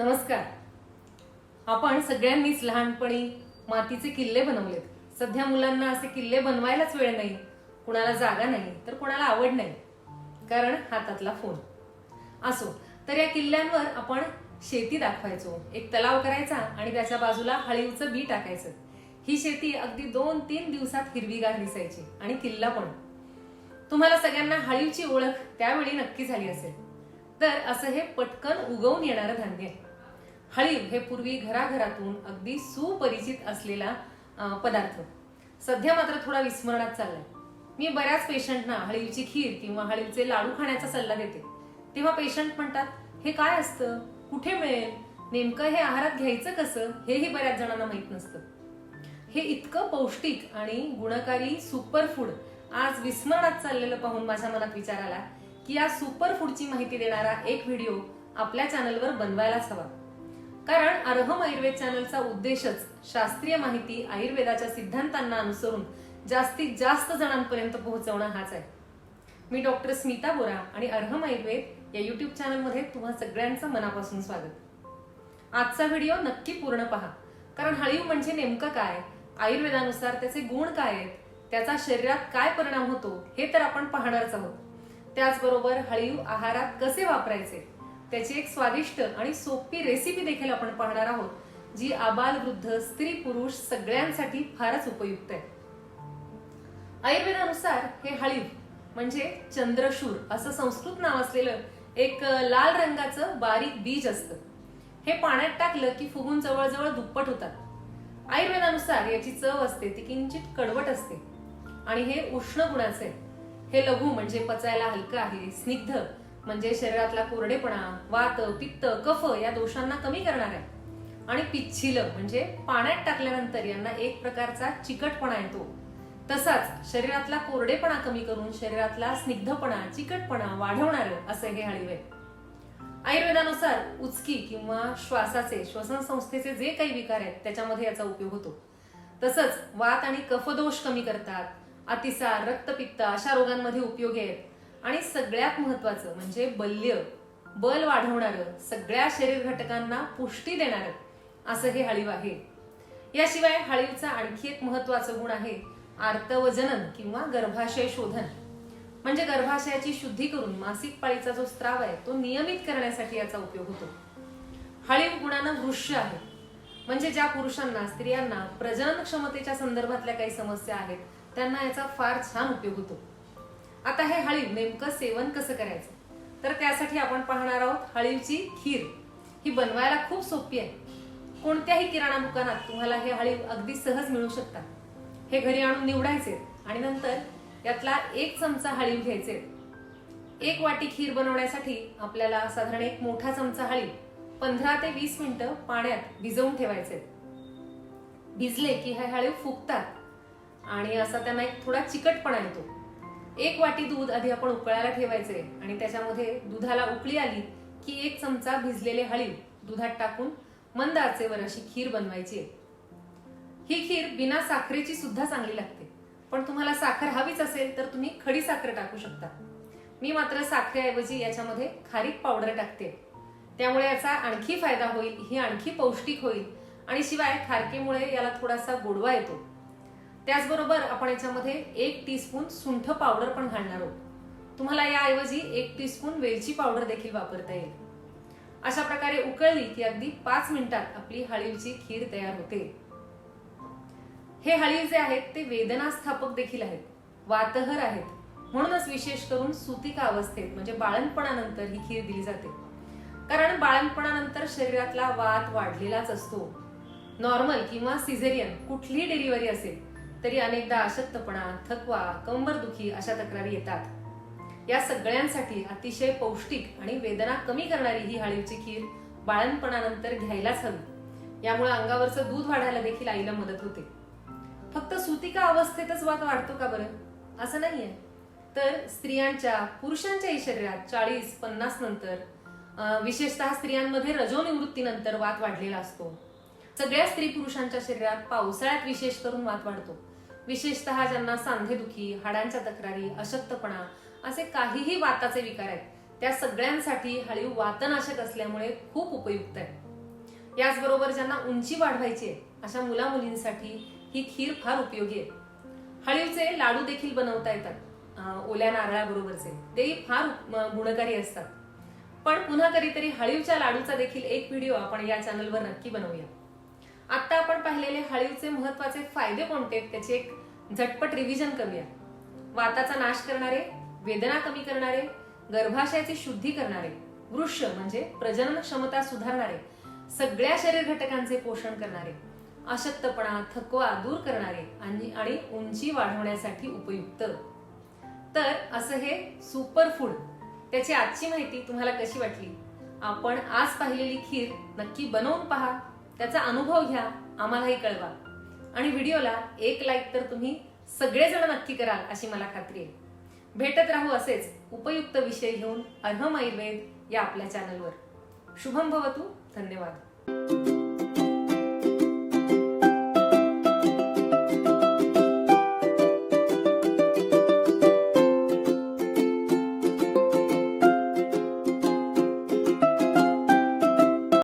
नमस्कार. आपण सगळ्यांनीच लहानपणी मातीचे किल्ले बनवलेत. सध्या मुलांना असे किल्ले बनवायलाच वेळ नाही. कुणाला जागा नाही तर कुणाला आवड नाही. कारण हातातला फोन. असो तर या किल्ल्यांवर आपण शेती दाखवायचो. एक तलाव करायचा आणि त्याच्या बाजूला हळीवचं बी टाकायचं. ही शेती अगदी दोन तीन दिवसात हिरवीगार दिसायची आणि किल्ला पण. तुम्हाला सगळ्यांना हळीवची ओळख त्यावेळी नक्की झाली असेल. तर असं हे पटकन उगवून येणारं धान्य. आहे हळीव हे पूर्वी घराघरातून अगदी सुपरिचित असलेला पदार्थ. सध्या मात्र थोडा विस्मरणात चाललाय. मी बऱ्याच पेशंटना हळीवची खीर किंवा हळीवचे लाडू खाण्याचा सल्ला देते. तेव्हा पेशंट म्हणतात हे काय असतं? कुठे मिळेल? नेमकं हे आहारात घ्यायचं कसं? हेही बऱ्याच जणांना माहीत नसतं. हे इतकं पौष्टिक आणि गुणकारी सुपर फूड आज विस्मरणात चाललेलं पाहून माझ्या मनात विचार आला की या सुपर फूडची माहिती देणारा एक व्हिडिओ आपल्या चॅनलवर बनवायलाच हवा. कारण अर्हम आयुर्वेद चॅनलचा उद्देशच शास्त्रीय माहिती आयुर्वेदाच्या सिद्धांतांना अनुसरून जास्तीत जास्त जणांपर्यंत पोहोचवणं हाच आहे. मी डॉक्टर स्मिता बोरा आणि अर्हम आयुर्वेद या युट्यूब चॅनलमध्ये तुम्हा सगळ्यांचं मनापासून स्वागत. आजचा व्हिडिओ नक्की पूर्ण पहा कारण हळीव म्हणजे नेमकं काय आयुर्वेदानुसार त्याचे गुण काय आहेत त्याचा शरीरात काय परिणाम होतो हे तर आपण पाहणारच आहोत. त्याचबरोबर हळीव आहारात कसे वापरायचे त्याची एक स्वादिष्ट आणि सोपी रेसिपी देखील आपण पाहणार आहोत जी आबाल वृद्ध स्त्री पुरुष सगळ्यांसाठी फारच उपयुक्त आहे. आयुर्वेदानुसार हे हळीव म्हणजे चंद्रशूर असं संस्कृत नाव असलेलं एक लाल रंगाचं बारीक बीज असतं. हे पाण्यात टाकलं की फुगून जवळजवळ दुप्पट होतात. आयुर्वेदानुसार याची चव असते ती किंचित कडवट असते. आणि हे उष्ण गुणाचे आहे. हे लघु म्हणजे पचायला हलकं आहे स्निग्ध म्हणजे शरीरातला कोरडेपणा वात पित्त कफ या दोषांना कमी करणार आहे. आणि पिच्छिल म्हणजे पाण्यात टाकल्यानंतर यांना एक प्रकारचा चिकटपणा येतो. तसाच शरीरातला कोरडेपणा कमी करून शरीरातला स्निग्धपणा चिकटपणा वाढवणार असे हे हळीवे. आयुर्वेदानुसार उचकी किंवा श्वासाचे श्वसन संस्थेचे जे काही विकार आहेत त्याच्यामध्ये याचा उपयोग होतो. तसंच वात आणि कफदोष कमी करतात. अतिसार रक्तपित्त अशा रोगांमध्ये उपयोगी आहेत. आणि सगळ्यात महत्वाचं म्हणजे बल्य बल वाढवणारं सगळ्या शरीर घटकांना पुष्टी देणारं असं हे हळीव आहे. याशिवाय हळीवचा आणखी एक महत्वाचं गुण आहे आर्तवजनन किंवा गर्भाशय शोधन. म्हणजे गर्भाशयाची शुद्धी करून मासिक पाळीचा जो स्त्राव आहे तो नियमित करण्यासाठी याचा उपयोग होतो. हळीव गुणानं वृक्ष आहे. म्हणजे ज्या पुरुषांना स्त्रियांना प्रजनन क्षमतेच्या संदर्भातल्या काही समस्या आहेत त्यांना याचा फार छान उपयोग होतो. आता हे हळीव नेमकं सेवन कसं करायचं? तर त्यासाठी आपण पाहणार आहोत हळीवची खीर. ही बनवायला खूप सोपी आहे. कोणत्याही किराणा दुकानात तुम्हाला हे हळीव अगदी सहज मिळू शकतात. हे घरी आणून निवडायचे आणि नंतर यातला एक चमचा हळीव घ्यायचे. एक वाटी खीर बनवण्यासाठी आपल्याला साधारण एक मोठा चमचा हळीव पंधरा ते वीस मिनिटं पाण्यात भिजवून ठेवायचे. भिजले की हे हळीव फुगतात आणि असा त्यांना एक थोडा चिकटपणा येतो. एक वाटी दूध आधी आपण उकळायला ठेवायचे आणि त्याच्यामध्ये दुधाला उकळी आली की एक चमचा भिजलेले हळीव दुधात टाकून मंद आचेवर अशी खीर बनवायची आहे. ही खीर बिना साखरेची सुद्धा चांगली लागते. पण तुम्हाला साखर हवीच असेल तर तुम्ही खडी साखर टाकू शकता. मी मात्र साखरेऐवजी याच्यामध्ये खारीक पावडर टाकते. त्यामुळे याचा आणखी फायदा होईल ही आणखी पौष्टिक होईल आणि शिवाय खारकेमुळे याला थोडासा गोडवा येतो. त्याचबरोबर आपण याच्यामध्ये एक टीस्पून सुंठ पावडर पण घालणार आहोत. तुम्हाला याऐवजी एक टीस्पून वेलची पावडर देखील वापरता येईल. अशा प्रकारे उकळली की अगदी पाच मिनिटात आपली हळीवची खीर तयार होते. हे हळीव जे आहेत ते वेदनास्थापक देखील आहेत. वातहर आहेत. म्हणूनच विशेष करून सुतिका अवस्थेत म्हणजे बाळणपणानंतर ही खीर दिली जाते. कारण बाळणपणानंतर शरीरातला वात वाढलेलाच असतो. नॉर्मल किंवा सिझेरियन कुठलीही डिलिव्हरी असेल तरी अनेकदा अशक्तपणा थकवा कंबरदुखी अशा तक्रारी येतात. या सगळ्यांसाठी अतिशय पौष्टिक आणि वेदना कमी करणारी ही हळीवची खीर बाळणपणानंतर घ्यायलाच हवी. यामुळे अंगावरचं दूध वाढायला देखील आईला मदत होते. फक्त सुतिका अवस्थेतच वात वाढतो का बरं? असं नाहीये. तर स्त्रियांच्या पुरुषांच्याही शरीरात चाळीस पन्नास नंतर विशेषतः स्त्रियांमध्ये रजोनिवृत्तीनंतर वात वाढलेला असतो. सगळ्या स्त्री पुरुषांच्या शरीरात पावसाळ्यात विशेष करून वात वाढतो. विशेषतः ज्यांना सांधेदुखी हाडांच्या तक्रारी अशक्तपणा असे काहीही वाताचे विकार आहेत त्या सगळ्यांसाठी हळीव वातनाशक असल्यामुळे खूप उपयुक्त आहे. याचबरोबर ज्यांना उंची वाढवायची आहे अशा मुला मुलींसाठी ही खीर फार उपयोगी आहे. हळीवचे लाडू देखील बनवता येतात ओल्या नारळाबरोबरचे. तेही फार गुणकारी असतात. पण पुन्हा कधीतरी हळीवच्या लाडूचा देखील एक व्हिडिओ आपण या चॅनलवर नक्की बनवूया. आता आपण पाहिलेले हळीवचे महत्त्वाचे फायदे कोणते आहेत? त्याचे एक झटपट रिव्हिजन करूया. वाताचा नाश करणारे वेदना कमी करणारे गर्भाशयाची शुद्धी करणारे वृक्ष म्हणजे प्रजनन क्षमता सुधारणारे सगळ्या शरीर घटकांचे पोषण करणारे अशक्तपणा थकवा दूर करणारे आणि आणि उंची वाढवण्यासाठी उपयुक्त. तर असं हे सुपर फूड त्याची आजची माहिती तुम्हाला कशी वाटली? आपण आज पाहिलेली खीर नक्की बनवून पहा. त्याचा अनुभव घ्या आम्हालाही कळवा. आणि व्हिडिओला एक लाईक तर तुम्ही सगळेजण नक्की कराल अशी मला खात्री आहे. भेटत राहू असेच उपयुक्त विषय घेऊन अर्हम आयुर्वेद या आपल्या चॅनलवर शुभम भवतू धन्यवाद.